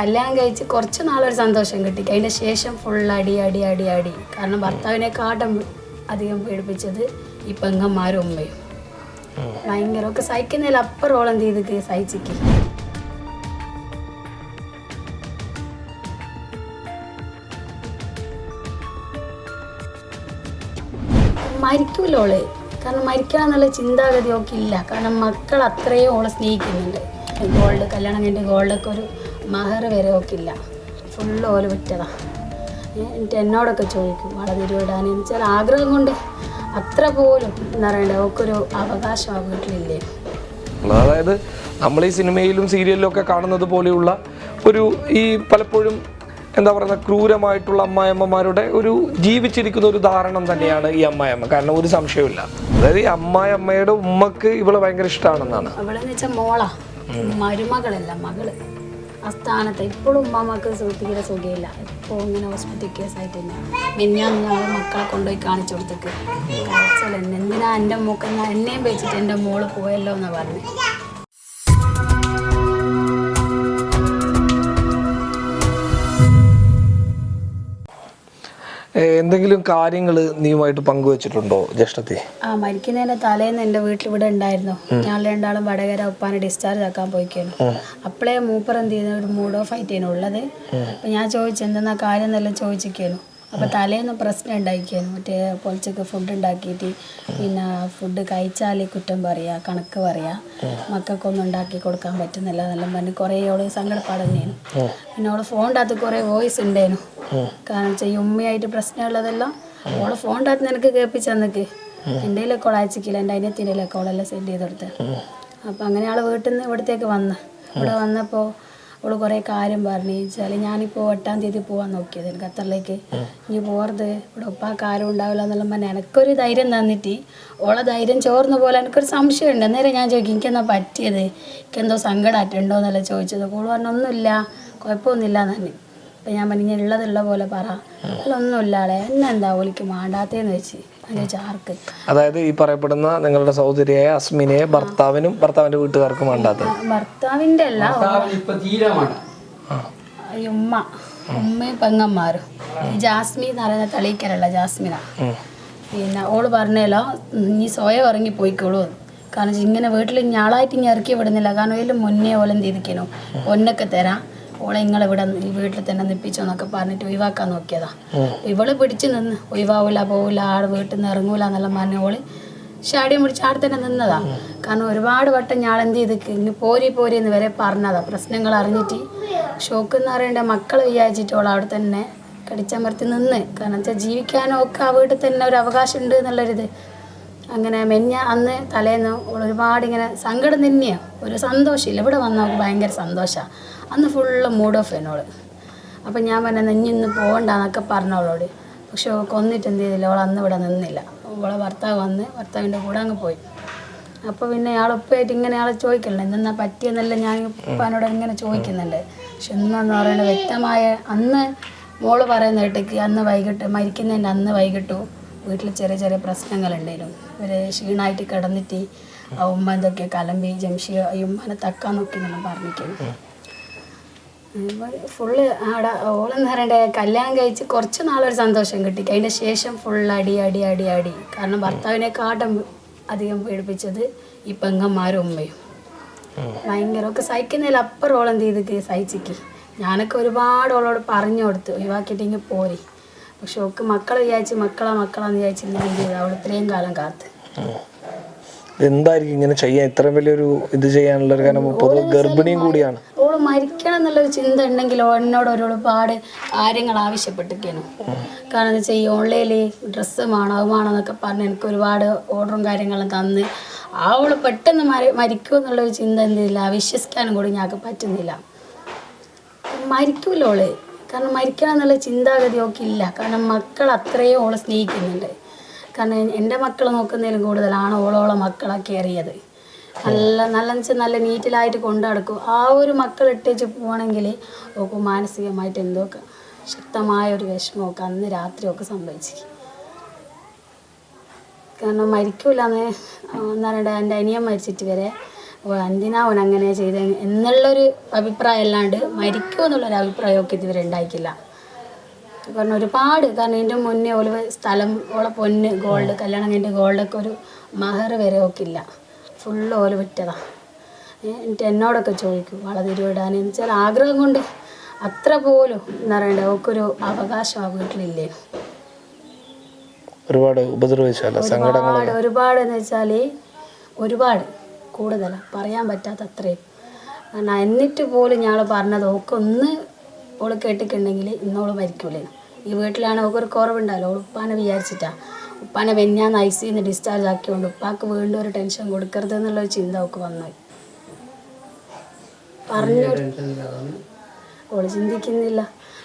കല്യാണം കഴിച്ച് കുറച്ച് നാളൊരു സന്തോഷം കിട്ടി. അതിന്റെ ശേഷം ഫുൾ അടി അടി അടി അടി. കാരണം ഭർത്താവിനെക്കാട്ടും അധികം പീഡിപ്പിച്ചത് ഈ പെങ്ങന്മാരും ഉമ്മയും. ഭയങ്കര ഒക്കെ സഹിക്കുന്നതിൽ അപ്പുറോളം എന്ത് ചെയ്ത്? സഹിച്ചിക്ക്. മരിക്കൂല ഓൾ. കാരണം മരിക്കണം എന്നുള്ള ചിന്താഗതി ഒക്കെ ഇല്ല. കാരണം മക്കൾ അത്രയും ഓളെ സ്നേഹിക്കുന്നുണ്ട്. ഗോൾഡ് കല്യാണം കഴിഞ്ഞിട്ട് ഗോൾഡൊക്കെ ഒരു മഹർ വരെ ഒക്കെ ഇല്ല. ഫുള്ള് ഓല വിറ്റതാ. എന്നിട്ട് എന്നോടൊക്കെ ചോദിക്കും വള തിരുവിടാൻ വെച്ചാൽ ആഗ്രഹം കൊണ്ട് അത്ര പോലും എന്താ പറയണ്ടേ ഓക്കൊരു അവകാശം ആ വീട്ടിലില്ലേ? അതായത് നമ്മൾ ഈ സിനിമയിലും സീരിയലിലും ഒക്കെ കാണുന്നത് പോലെയുള്ള ഒരു ഈ പലപ്പോഴും എന്താ പറയുക ക്രൂരമായിട്ടുള്ള അമ്മായിയമ്മമാരുടെ ഒരു ജീവിച്ചിരിക്കുന്ന ഒരു ധാരണം തന്നെയാണ് ഈ അമ്മായിയമ്മ. കാരണം ഒരു സംശയമില്ല അതായത് ഈ അമ്മായിയമ്മയുടെ ഉമ്മക്ക് ഇവളെ ഭയങ്കര ഇഷ്ടമാണെന്നാണ് അവളെന്ന് വെച്ചാൽ മോളാ. മരുമകളല്ല മകൾ. ആ സ്ഥാനത്ത് ഇപ്പോഴും ഉമ്മാമ്മക്ക് തീരെ സുഖമില്ല ഇപ്പോൾ ഇങ്ങനെ ഹോസ്പിറ്റൽ കേസായിട്ട് തന്നെ മിന്നാന്ന് ഞങ്ങൾ മക്കളെ കൊണ്ടുപോയി കാണിച്ചു കൊടുത്തേക്ക്. എന്തിനാ എന്റെ മൂക്കെന്നാ എന്നെയും വെച്ചിട്ട് എന്റെ മോൾ പോയല്ലോ എന്ന് പറഞ്ഞു. എന്തെങ്കിലും കാര്യങ്ങൾ നീയുമായിട്ട് പങ്കുവച്ചിട്ടുണ്ടോ ജ്യേഷ്ഠത്തെ? ആ മരിക്കുന്നതിന്റെ തലേന്ന് എന്റെ വീട്ടിൽ ഇവിടെ ഉണ്ടായിരുന്നു ഞാൻ രണ്ടാളും വടകര ഉപ്പാനെ ഡിസ്ചാർജ് ആക്കാൻ പോയിക്കുന്നു അപ്പോഴേ മൂപ്പർ എന്ത് ചെയ്യുന്ന ഒരു മൂഡ് ഓഫ് ആയിട്ടാണ് ഉള്ളത്. അപ്പൊ ഞാൻ ചോദിച്ചു എന്തെന്നാ കാര്യം? എന്നെല്ലാം ചോദിച്ചിരിക്കുന്നു അപ്പൊ തലേന്ന് പ്രശ്നം ഉണ്ടാക്കിയാനു മറ്റേ പൊളിച്ചൊക്കെ ഫുഡ് ഉണ്ടാക്കിയിട്ട് പിന്നെ ഫുഡ് കഴിച്ചാൽ കുറ്റം പറയാ കണക്ക് പറയാ. മക്കൾക്കൊന്നും ഉണ്ടാക്കി കൊടുക്കാൻ പറ്റുന്നില്ല എന്നെല്ലാം പറഞ്ഞ് കുറേ ഓൾ സങ്കടപ്പാടുന്നേനു പിന്നെ അവൾ ഫോണിന്റെ അകത്ത് കുറേ വോയിസ് ഉണ്ടായിരുന്നു. കാരണം വെച്ചാൽ ഉമ്മയായിട്ട് പ്രശ്നമുള്ളതെല്ലാം ഓളെ ഫോൺ അകത്ത് നിനക്ക് കേൾപ്പിച്ചു തന്നിക്ക് എന്റെ കയ്യിലൊക്കെ അയച്ചിക്കില്ല? എന്റെ അതിനത്തിന്റെ കയ്യിലൊക്കെ ഓളെല്ലാം സെൻഡ് ചെയ്ത് കൊടുത്ത്. അപ്പം അങ്ങനെ ആൾ വീട്ടിൽ നിന്ന് ഇവിടത്തേക്ക് വന്ന്. ഇവിടെ വന്നപ്പോൾ അവൾ കുറേ കാര്യം പറഞ്ഞു. വെച്ചാൽ ഞാനിപ്പോൾ എട്ടാം തീയതി പോകാൻ നോക്കിയത് എനിക്ക് ഖത്തറിലേക്ക്. ഇനി പോകരുത് ഇവിടെ ഉപ്പാക്ക് ആരും ഉണ്ടാവില്ല എന്നുള്ള പറഞ്ഞാൽ എനിക്കൊരു ധൈര്യം തന്നിട്ട് ഓളെ ധൈര്യം ചോർന്ന പോലെ എനിക്കൊരു സംശയമുണ്ട് അന്നേരം ഞാൻ ചോദിക്കും എനിക്കെന്നാ പറ്റിയത്? എനിക്കെന്തോ സങ്കടമായിട്ടുണ്ടോ എന്നല്ല ചോദിച്ചത്. ഓൾ പറഞ്ഞൊന്നുമില്ല കുഴപ്പമൊന്നുമില്ല തന്നെ അപ്പം ഞാൻ പറഞ്ഞു "ഇനി ഉള്ളതുള്ള പോലെ പറ. അല്ലൊന്നുമില്ല ആളെ എന്നെന്താ ഓലിക്ക് മാണ്ടാത്തേന്ന് വെച്ച്. ആർക്ക് അതായത് ഈ പറയപ്പെടുന്ന നിങ്ങളുടെ സഹോദരിയായ അസ്മിനെ ഭർത്താവിനും ഭർത്താവിന്റെ വീട്ടുകാർക്കും വേണ്ടാത്ത ഭർത്താവിന്റെ അല്ല ഉമ്മ ഉമ്മയും പെങ്ങന്മാരും. ജാസ്മി എന്ന് പറയുന്ന തളിക്കരല്ല ജാസ്മിന. പിന്നെ ഓൾ പറഞ്ഞല്ലോ നീ സ്വയം ഇറങ്ങി പോയിക്കോളൂ. കാരണം ഇങ്ങനെ വീട്ടിൽ ഞാളായിട്ട് ഇനി ഇറക്കി വിടുന്നില്ല. കാരണം ഇതിൽ മുന്നേ ഓലെന്ത് എന്ത് ഒന്നൊക്കെ തരാം. ഓളെ ഇങ്ങളെ ഇവിടെ ഈ വീട്ടിൽ തന്നെ നിപ്പിച്ചോ എന്നൊക്കെ പറഞ്ഞിട്ട് ഒഴിവാക്കാൻ നോക്കിയതാ. ഇവൾ പിടിച്ച് നിന്ന് ഒഴിവാവൂല പോവില്ല ആട് വീട്ടിൽ നിന്ന് ഇറങ്ങൂല എന്നെല്ലാം പറഞ്ഞ ഓൾ ഷാടിയും പിടിച്ച് ആടെ തന്നെ നിന്നതാ. കാരണം ഒരുപാട് വട്ടം ഞാൻ എന്ത് ചെയ്ത് പോരി പോരി എന്ന് വരെ പറഞ്ഞതാ. പ്രശ്നങ്ങൾ അറിഞ്ഞിട്ട് ഷോക്ക് എന്ന് പറയേണ്ട മക്കൾ വിചാരിച്ചിട്ട് ഓൾ അവിടെ തന്നെ കടിച്ചമർത്തി നിന്ന്. കാരണം വെച്ചാൽ ജീവിക്കാനും ഒക്കെ ആ വീട്ടിൽ തന്നെ ഒരു അവകാശം ഉണ്ട് എന്നുള്ളൊരിത്. അങ്ങനെ മെഞ്ഞ അന്ന് തലേന്ന് ഒരുപാട് ഇങ്ങനെ സങ്കടം തന്നെയാണ് ഒരു സന്തോഷമില്ല. ഇവിടെ വന്നാൽ ഭയങ്കര സന്തോഷമാണ് അന്ന് ഫുള്ള് മൂഡ് ഓഫ് എന്നോട് അപ്പം ഞാൻ പറഞ്ഞ നെഞ്ഞിന്ന് പോകണ്ടെന്നൊക്കെ പറഞ്ഞവളോട് പക്ഷെ കൊന്നിട്ട് എന്ത് ചെയ്തില്ല. അവൾ അന്ന് ഇവിടെ നിന്നില്ല. അവളെ ഭർത്താവ് വന്ന് ഭർത്താവിന്റെ കൂടെ അങ്ങ് പോയി. അപ്പോൾ പിന്നെ അയാൾ ഉപ്പയായിട്ട് ഇങ്ങനെ അയാളെ ചോദിക്കണ്ടേ എന്തെന്നാ പറ്റിയെന്നല്ല ഞാൻ ഉപ്പാനോട് ഇങ്ങനെ ചോദിക്കുന്നുണ്ട്. പക്ഷെ ഇന്നെന്ന് പറയുന്നത് വ്യക്തമായ അന്ന് മോൾ പറയുന്ന കേട്ടേക്ക്. അന്ന് വൈകിട്ട് മരിക്കുന്നതിന്റെ അന്ന് വൈകിട്ടു. വീട്ടിൽ ചെറിയ ചെറിയ പ്രശ്നങ്ങളുണ്ടായിരുന്നു ഒരു ക്ഷീണമായിട്ട് കിടന്നിട്ട് ആ ഉമ്മ എന്തൊക്കെ കലമ്പി ജംഷി ഈ ഉമ്മനെ തക്കാൻ നോക്കി എന്നെല്ലാം പറഞ്ഞിരിക്കുന്നു ഫുള്ള് ആടെ ഓളെന്ന് പറയണ്ടേ കല്യാണം കഴിച്ച് കുറച്ച് നാളൊരു സന്തോഷം കിട്ടി. അതിന്റെ ശേഷം ഫുൾ അടി അടി അടി അടി. കാരണം ഭർത്താവിനെ ഭർത്താവിനെക്കാട്ടും അധികം പീഡിപ്പിച്ചത് ഈ പെങ്ങന്മാരും ഉമ്മയും. ഭയങ്കര ഒക്കെ സഹിക്കുന്നതിൽ അപ്പുറം ഓളം എന്ത് ചെയ്ത് സഹിച്ചിക്ക്. ഞാനൊക്കെ ഒരുപാട് ഓളോട് പറഞ്ഞു കൊടുത്ത് ഒഴിവാക്കിയിട്ടെങ്കിൽ പോരെ. പക്ഷെ ഓക്ക് മക്കളെ വിചാരിച്ച് മക്കളാ മക്കളാന്ന് വിചാരിച്ചിരുന്നെങ്കിൽ അവൾ ഇത്രയും കാലം കാത്ത്. എന്തായിരിക്കും ഇങ്ങനെ ചെയ്യാൻ? ഇത്ര വലിയൊരു ഇത് ചെയ്യാനുള്ള ഒരു കാരണം പൊതുവെ ഗർഭിണിയും കൂടിയാണ്. ഓൾ മരിക്കണം എന്നുള്ളൊരു ചിന്ത ഉണ്ടെങ്കിൽ എന്നോട് ഒരുപാട് കാര്യങ്ങൾ ആവശ്യപ്പെട്ടിരിക്കുന്നു. കാരണം എന്താ വെച്ചാൽ ഈ ഓൺലൈനിൽ ഡ്രസ്സ് വേണം അത് വേണം എന്നൊക്കെ പറഞ്ഞ് എനിക്ക് ഒരുപാട് ഓർഡറും കാര്യങ്ങളും തന്ന് അവൾ പെട്ടെന്ന് മരി മരിക്കും എന്നുള്ളൊരു ചിന്ത എന്തില്ല? വിശ്വസിക്കാനും കൂടി ഞങ്ങൾക്ക് പറ്റുന്നില്ല. മരിക്കൂല ഓൾ. കാരണം മരിക്കണം എന്നുള്ള ചിന്താഗതി ഒക്കെ ഇല്ല. കാരണം മക്കൾ അത്രയും ഓളെ സ്നേഹിക്കുന്നുണ്ട്. കാരണം എന്റെ മക്കൾ നോക്കുന്നതിലും കൂടുതലാണ് ഓളോളെ മക്കളെ കയറിയത് നല്ല നല്ല വെച്ചാൽ നല്ല നീറ്റിലായിട്ട് കൊണ്ടു നടക്കും. ആ ഒരു മക്കൾ ഇട്ടേച്ച് പോകണമെങ്കിൽ ഓക്ക് മാനസികമായിട്ട് എന്തോക്കെ ശക്തമായ ഒരു വിഷമമൊക്കെ അന്ന് രാത്രിയൊക്കെ സംഭവിച്ചു കാരണം മരിക്കൂലെന്ന് എന്താ പറയുക എന്റെ അനിയൻ മരിച്ചിട്ട് വരെ എന്തിനാ അവൻ അങ്ങനെ ചെയ്ത? എന്നുള്ളൊരു അഭിപ്രായം അല്ലാണ്ട് മരിക്കുമോ എന്നുള്ളൊരു അഭിപ്രായമൊക്കെ ഇതുവരെ ഉണ്ടായിക്കില്ല കാരണം ഒരുപാട് കാരണം എന്റെ മുന്നേ ഓൽ സ്ഥലം ഓളെ പൊന്ന് ഗോൾഡ് കല്യാണം കഴിഞ്ഞിട്ട് ഗോൾഡൊക്കെ ഒരു മഹർ വരെ ഒക്കെ ഇല്ല. ഫുള്ള് ഓൽ വിറ്റതാ. എന്നിട്ട് എന്നോടൊക്കെ ചോദിക്കും വള തിരുവിടാൻ എന്ന് വെച്ചാൽ ആഗ്രഹം കൊണ്ട് അത്ര പോലും എന്താ പറയണ്ടേ ഓക്കൊരു അവകാശം ആ വീട്ടിലില്ലേ? ഒരുപാട് ഉപദ്രവിച്ചാൽ ഒരുപാട് ഒരുപാട് എന്ന് വെച്ചാൽ ഒരുപാട്. കൂടുതലാണ് പറയാൻ പറ്റാത്ത അത്രയും കാരണം എന്നിട്ട് പോലും ഞങ്ങൾ പറഞ്ഞത് ഓക്ക് ഒന്ന് ഓൾ കേട്ടിട്ടുണ്ടെങ്കിൽ ഇന്നോൾ മരിക്കൂലേ ഈ വീട്ടിലാണ് ഓക്കെ ഒരു കുറവുണ്ടല്ലോ ഓൾ ഉപ്പാനെ വിചാരിച്ചിട്ടാ. ഉപ്പാനെ വെഞ്ഞാന്ന് ഐ സിന്ന് ഡിസ്ചാർജ് ആക്കിയോണ്ട് ഉപ്പാക്ക് വീണ്ടും ഒരു ടെൻഷൻ കൊടുക്കരുത് എന്നുള്ളൊരു ചിന്ത ഓക്ക് വന്നു പറഞ്ഞു ഓൾ ചിന്തിക്കുന്നില്ല.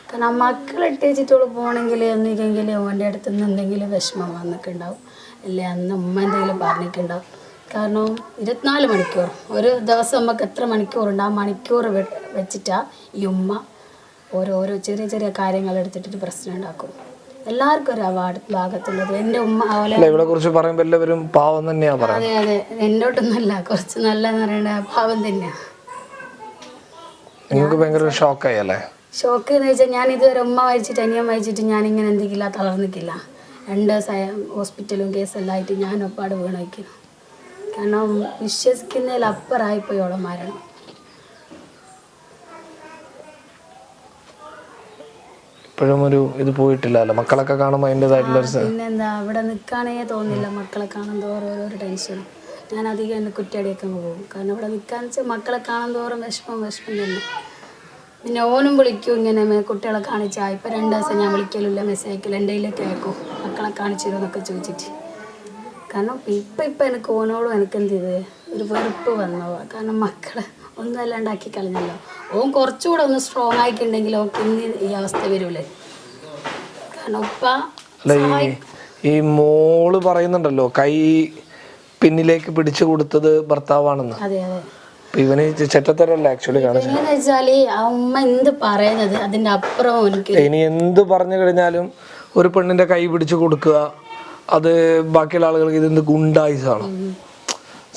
കാരണം ആ മക്കളെ ഇട്ടേച്ചിട്ട് ഓൾ പോകണമെങ്കിൽ ഒന്നില്ലെങ്കിൽ ഓന്റെ അടുത്ത് നിന്ന് എന്തെങ്കിലും വിഷമം വന്നിട്ടുണ്ടാവും. അല്ലെ? അന്ന് ഉമ്മ എന്തെങ്കിലും പറഞ്ഞിട്ടുണ്ടാവും. കാരണം ഇരുപത്തിനാല് മണിക്കൂർ. ഒരു ദിവസം നമുക്ക് എത്ര മണിക്കൂറുണ്ട് ആ മണിക്കൂർ വെ- വെച്ചിട്ടാണ് ഈ ഉമ്മ ഓരോരോ ചെറിയ ചെറിയ കാര്യങ്ങൾ എടുത്തിട്ട് പ്രശ്നം ഉണ്ടാക്കും. എല്ലാവർക്കും ഒരു അവാർഡ് ഭാഗത്തുള്ളത്. എന്റെ ഉമ്മ അതുപോലെ അല്ല ഇവിടെ കുറിച്ച് പറയുമ്പോൾ എല്ലാവരും പാവം തന്നെയാ പറയുന്നത്. അതെ അതെ. എന്നോട്ടൊന്നുമല്ല. കുറച്ച് നല്ലതെന്ന് പറയണ പാവം തന്നെയാണ് നിങ്ങൾക്ക് ഭയങ്കര ഷോക്കായി അല്ലേ? ഷോക്ക് എന്ന് വെച്ചാൽ ഞാൻ ഇതുവരെ ഉമ്മ വായിച്ചിട്ട് അനിയൻ വായിച്ചിട്ട് ഞാൻ ഇങ്ങനെ എന്തെങ്കിലും തളർന്നിക്കില്ല രണ്ട് ദിവസമായ ഹോസ്പിറ്റലും കേസെല്ലാം ആയിട്ട് ഞാൻ ഒപ്പാട് വീണ് വയ്ക്കുന്നു കാരണം വിശ്വസിക്കുന്നതിലപ്പുറമായിപ്പോയി ഓളം മരണം. ഇപ്പോഴും ഒരു ഇത് പോയിട്ടില്ല അല്ലേ മക്കളൊക്കെ കാണുമ്പോൾ അതിന്റെതായിട്ടുള്ള ഒരു പിന്നെന്താ അവിടെ നിൽക്കാനേ തോന്നില്ല. മക്കളെ കാണും തോറും ഓരോരോ ടെൻഷനും ഞാൻ അധികം എന്നെ കുറ്റിയടിയൊക്കെ പോകും. കാരണം ഇവിടെ നിൽക്കാന്ന് വെച്ചാൽ മക്കളെ കാണും തോറും വിഷമം വിഷമം തന്നെ. പിന്നെ ഓനും വിളിക്കും ഇങ്ങനെ കുട്ടികളെ കാണിച്ചാൽ ഇപ്പം രണ്ട് ദിവസം ഞാൻ വിളിക്കലില്ല മെസ്സേജ് അയക്കില്ല എന്റെ കയ്യിലേക്ക് അയക്കും മക്കളെ കാണിച്ചു തരുമെന്നൊക്കെ ചോദിച്ചിട്ട്. കാരണം ഇപ്പം ഇപ്പം എനിക്ക് ഓനോടും എനിക്ക് എന്ത് ചെയ്ത്? ഒരു വെറുപ്പ് വന്നു കാരണം മക്കളെ ഒന്നും അല്ലാണ്ടാക്കി കളഞ്ഞല്ലോ. ഓൻ കുറച്ചുകൂടെ ഒന്ന് സ്ട്രോങ് ആയിട്ടുണ്ടെങ്കിൽ ഓക്ക് ഇന്ന് ഈ അവസ്ഥ വരൂലേ. കാരണം ഉപ്പ ഈ മോൾ പറയുന്നുണ്ടല്ലോ കൈ പിന്നിലേക്ക് പിടിച്ചു കൊടുത്തത് ഭർത്താവാണെന്ന്. അതെ അതെ. അപ്പൊ ഇവന് ചെറ്റത്തരല്ല ആക്ച്വലി വെച്ചാൽ ആ എന്ത് പറയുന്നത്? അതിന്റെ അപ്പുറം ഇനി എന്ത് പറഞ്ഞു കഴിഞ്ഞാലും ഒരു പെണ്ണിന്റെ കൈ പിടിച്ചു കൊടുക്കുക. അത് ബാക്കിയുള്ള ആളുകൾക്ക് ഇത് എന്ത് ഗുണ്ടായിസാണ്.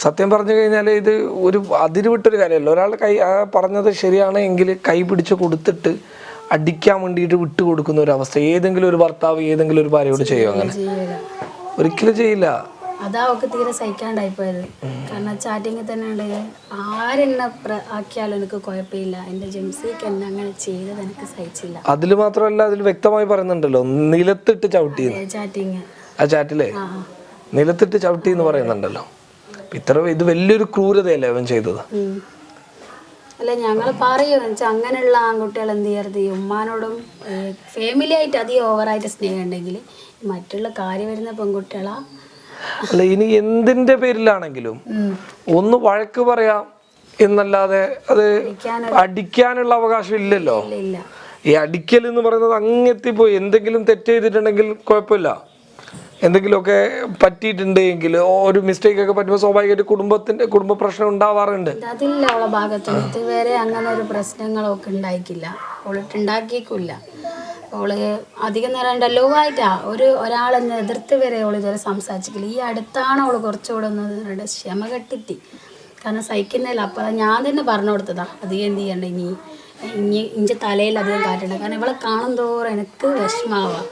സത്യം പറഞ്ഞു കഴിഞ്ഞാൽ ഇത് ഒരു അതിര് വിട്ടൊരു കാര്യമല്ല. ഒരാൾ കൈ ആ പറഞ്ഞത് ശരിയാണ് എങ്കിൽ കൈ പിടിച്ച് കൊടുത്തിട്ട് അടിക്കാൻ വേണ്ടിയിട്ട് വിട്ടു കൊടുക്കുന്ന ഒരു അവസ്ഥ. ഏതെങ്കിലും ഒരു ഭർത്താവ് ഏതെങ്കിലും ഒരു ഭാര്യയോട് ചെയ്യും അങ്ങനെ? ഒരിക്കലും ചെയ്യില്ല. അതാ അവക്ക് തീരെ സഹിക്കാണ്ടായി പോയത്. കാരണം ചാറ്റിങ്ങിൽ തന്നെ ഉണ്ട്. ആരെന്നെ ആക്കിയാലും എനിക്ക് കുഴപ്പമില്ല. എന്റെ ജെംസിക്ക് എന്നെ അങ്ങനെ ചെയ്തത് എനിക്ക് സഹിച്ചില്ല. അതിൽ മാത്രമല്ല അതിൽ വ്യക്തമായി പറയുന്നുണ്ടല്ലോ. നിലത്തിട്ട് ചവിട്ടി ചാറ്റിങ്. ആ ചാറ്റിലെ നിലത്തിട്ട് ചവിട്ടി എന്ന് പറയുന്നുണ്ടല്ലോ ഇത്ര ഇത് വലിയൊരു ക്രൂരതയല്ലേ അവൻ ചെയ്തത്? അല്ല ഞങ്ങൾ പറയും വെച്ചാൽ അങ്ങനെയുള്ള ആൺകുട്ടികൾ എന്ത് ചെയ്യരുത്? ഉമ്മാനോടും ഫാമിലി ആയിട്ട് അധികം ഓവറായിട്ട് സ്നേഹം ഉണ്ടെങ്കിൽ മറ്റുള്ള കാര്യം വരുന്ന പെൺകുട്ടികളാ. അല്ല ഇനി എന്തിന്റെ പേരിലാണെങ്കിലും ഒന്ന് വഴക്ക് പറയാം എന്നല്ലാതെ അത് അടിക്കാനുള്ള അവകാശം ഇല്ലല്ലോ. ഇല്ല ഇല്ല. ഈ അടിക്കൽ എന്ന് പറയുന്നത് അങ്ങെത്തിപ്പോയി എന്തെങ്കിലും തെറ്റ് ചെയ്തിട്ടുണ്ടെങ്കിൽ കുഴപ്പമില്ല. എന്തെങ്കിലുമൊക്കെ പറ്റിയിട്ടുണ്ട് എങ്കിൽ ഒരു മിസ്റ്റേക്ക് ഒക്കെ പറ്റുമ്പോൾ സ്വാഭാവികമായിട്ട് കുടുംബത്തിന്റെ കുടുംബ പ്രശ്നം ഉണ്ടാവാറുണ്ട്. അതില്ല അവളെ ഭാഗത്ത്. ഇതുവരെ അങ്ങനെ ഒരു പ്രശ്നങ്ങളൊക്കെ ഉണ്ടായിക്കില്ല ഉണ്ടാക്കിക്കില്ല ഓൾ അധികം നേരം ലോ ആയിട്ടാ. ഒരു ഒരാളെന്ന് എതിർത്ത് വരെ ഓൾ ഇതുവരെ സംസാരിച്ചിട്ടില്ല. ഈ അടുത്താണ് ഓൾ കുറച്ചുകൂടെ ഒന്ന് ക്ഷമ കെട്ടിത്തി കാരണം സഹിക്കുന്നില്ല അപ്പം ഞാൻ തന്നെ പറഞ്ഞു കൊടുത്തതാ. അധികം എന്ത് ചെയ്യണ്ട ഇനി? ഇനി ഇഞ്ച തലയിൽ അധികം കാറ്റണ്ട. കാരണം ഇവളെ കാണും തോറും എനിക്ക് വിഷമാവാം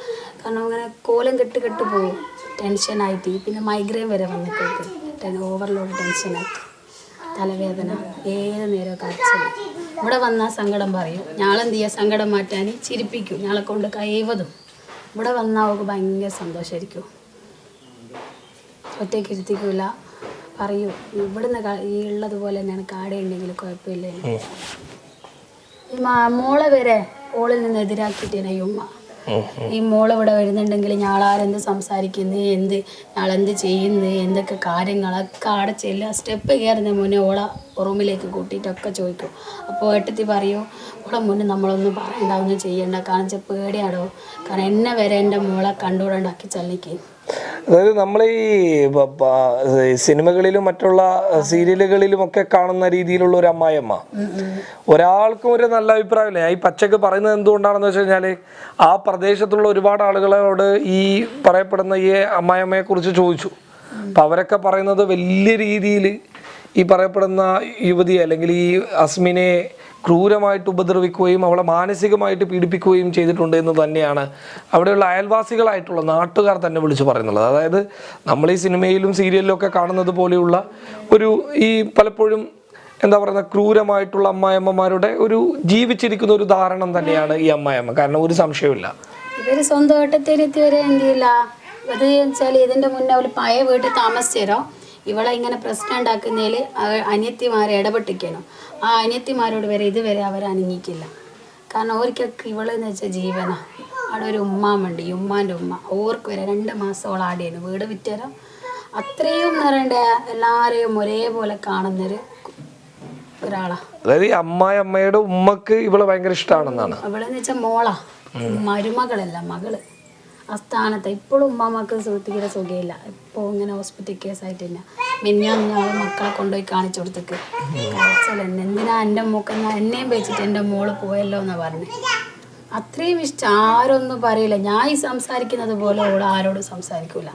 കാരണം അങ്ങനെ കോലം കെട്ട് കെട്ട് പോകും ടെൻഷനായിട്ട് പിന്നെ മൈഗ്രെയിൻ വരെ വന്നിട്ട് ഓവർലോഡ് ടെൻഷനായിട്ട് തലവേദന. ഏത് നേരം കരച്ചിൽ ഇവിടെ വന്നാൽ സങ്കടം പറയും. ഞാളെന്ത് ചെയ്യുക സങ്കടം മാറ്റാൻ ചിരിപ്പിക്കും. ഞാളെ കൊണ്ട് കഴിവതും ഇവിടെ വന്നാൽ അവൾക്ക് ഭയങ്കര സന്തോഷമായിരിക്കും ഒറ്റയ്ക്ക് ഇരുത്തിക്കില്ല പറയൂ. ഇവിടുന്ന് ഈ ഉള്ളതുപോലെ തന്നെയാണ്. കാടെ ഉണ്ടെങ്കിൽ കുഴപ്പമില്ല. മോളെ വരെ ഓളിൽ നിന്ന് എതിരാക്കിയിട്ടേനെ ഉമ്മ. ഈ മോൾ ഇവിടെ വരുന്നുണ്ടെങ്കിൽ ഞാളാരെന്ത് സംസാരിക്കുന്നു? എന്ത്? ഞാളെന്ത് ചെയ്യുന്നു? എന്തൊക്കെ കാര്യങ്ങളൊക്കെ അവിടെ ചെല്ലുക. സ്റ്റെപ്പ് കയറുന്ന മുന്നേ ഓള റൂമിലേക്ക് കൂട്ടിയിട്ടൊക്കെ ചോദിക്കും. അപ്പോൾ ഏട്ടത്തി പറയൂ ഓളെ മുന്നേ നമ്മളൊന്നും പറയണ്ട ഒന്നും ചെയ്യണ്ട. കാരണം വെച്ചാൽ പേടിയാടോ? കാരണം എന്നെ വരെ എന്റെ മോളെ കണ്ടുകൂടാണ്ടാക്കി ചള്ളിക്ക് അതായത് നമ്മൾ ഈ സിനിമകളിലും മറ്റുള്ള സീരിയലുകളിലും ഒക്കെ കാണുന്ന രീതിയിലുള്ള ഒരു അമ്മായിയമ്മ. ഒരാൾക്കും ഒരു നല്ല അഭിപ്രായമില്ല. ഈ പച്ചക്ക് പറയുന്നത് എന്തുകൊണ്ടാണെന്ന് വെച്ച് കഴിഞ്ഞാൽ ആ പ്രദേശത്തുള്ള ഒരുപാട് ആളുകളോട് ഈ പറയപ്പെടുന്ന ഈ അമ്മായിയമ്മയെ കുറിച്ച് ചോദിച്ചു. അപ്പൊ അവരൊക്കെ പറയുന്നത് വലിയ രീതിയിൽ ഈ പറയപ്പെടുന്ന യുവതി അല്ലെങ്കിൽ ഈ അസ്മിനെ ക്രൂരമായിട്ട് ഉപദ്രവിക്കുകയും അവളെ മാനസികമായിട്ട് പീഡിപ്പിക്കുകയും ചെയ്തിട്ടുണ്ട് എന്ന് തന്നെയാണ് അവിടെയുള്ള അയൽവാസികളായിട്ടുള്ള നാട്ടുകാർ തന്നെ വിളിച്ചു പറയുന്നുള്ളത് അതായത് നമ്മൾ ഈ സിനിമയിലും സീരിയലിലും ഒക്കെ കാണുന്നത് പോലെയുള്ള ഒരു ഈ പലപ്പോഴും എന്താ പറയുക ക്രൂരമായിട്ടുള്ള അമ്മായിയമ്മമാരുടെ ഒരു ജീവിച്ചിരിക്കുന്ന ഒരു ധാരണം തന്നെയാണ് ഈ അമ്മായിയമ്മ. കാരണം ഒരു സംശയമില്ല ഇവർ സ്വന്തം തിരുത്തി വരെ എന്ത് ചെയ്യില്ല? അത് വെച്ചാൽ ഇതിന്റെ മുന്നേ ഒരു പഴയ വീട്ടിൽ താമസിച്ചേരോ? ഇവളെ ഇങ്ങനെ പ്രശ്നം ഉണ്ടാക്കുന്നതിൽ അനിയത്തിമാരെ ഇടപെട്ടിക്കണം ആ അനിയത്തിമാരോട് വരെ ഇതുവരെ അവർ അനങ്ങിക്കില്ല കാരണം ഓർക്കൊക്കെ ഇവളെന്ന് വെച്ചാൽ ജീവന. അവിടെ ഒരു ഉമ്മാമുണ്ട്. ഉമ്മാന്റെ ഉമ്മ. ഓർക്ക് വരെ രണ്ട് മാസത്തോളം ആടിയാണ്. വീട് വിറ്റേരം അത്രയും നിറണ്ട എല്ലാവരെയും ഒരേപോലെ കാണുന്നൊരു ഒരാളാ. അതായത് ഈ അമ്മായി അമ്മയുടെ ഉമ്മക്ക് ഇവളെ ഭയങ്കര ഇഷ്ടമാണെന്നാണ് അവളെന്ന് വെച്ചാൽ മോളാ. മരുമകളല്ല മകൾ. ആ സ്ഥാനത്ത് ഇപ്പോഴും ഉമ്മാമ്മക്ക് സുഹൃത്തിക്കിടെ സുഖമില്ല ഇപ്പോൾ ഇങ്ങനെ ഹോസ്പിറ്റൽ കേസായിട്ട് തന്നെ മിന്നാന്ന് ഞങ്ങൾ മക്കളെ കൊണ്ടുപോയി കാണിച്ചു കൊടുത്തേക്ക്. കരച്ചിൽ എന്നെ എന്തിനാ എന്റെ മൂക്ക എന്നെയും വെച്ചിട്ട് എന്റെ മോൾ പോയല്ലോ എന്നാണ് പറഞ്ഞത് അത്രയും ഇഷ്ടം ആരൊന്നും പറയില്ല. ഞാൻ ഈ സംസാരിക്കുന്നത് പോലെ ഓൾ ആരോടും സംസാരിക്കൂല.